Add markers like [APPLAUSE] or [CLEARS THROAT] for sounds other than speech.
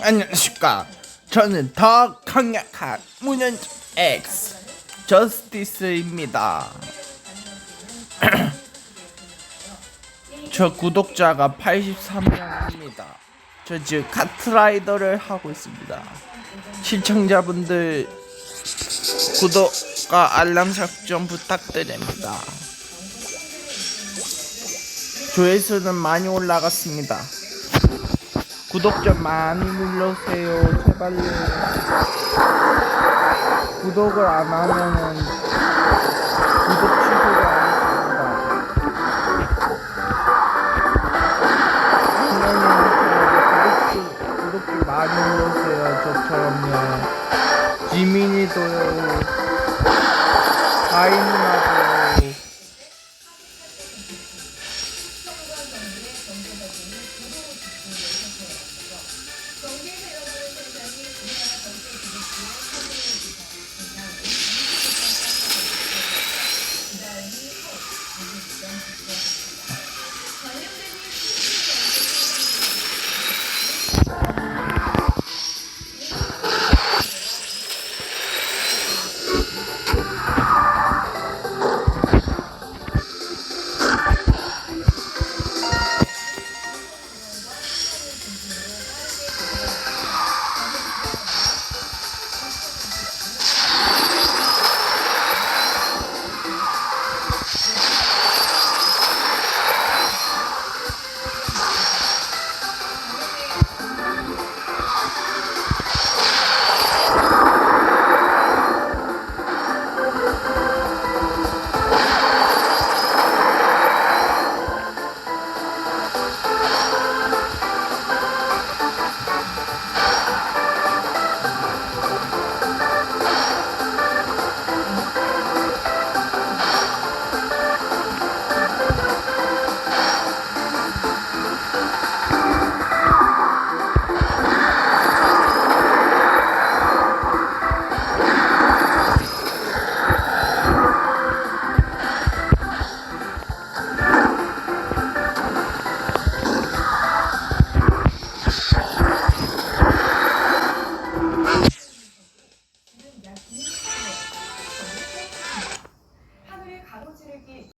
안녕하십니까. 저는 더 강력한 문현 X 저스티스입니다. [CLEARS THROAT] 저 구독자가 83명입니다. 저 지금 카트라이더를 하고 있습니다. 시청자분들 구독과 알람 설정 부탁드립니다. 조회수는 많이 올라갔습니다. 구독 좀 많이 눌러주세요. 제발요. 구독을 안 하면은 구독 취소가. 구독 좀, 구독 좀 많이 눌러주세요. 저처럼요. 지민이도요. 다인이 지나친 하늘을 가로지르기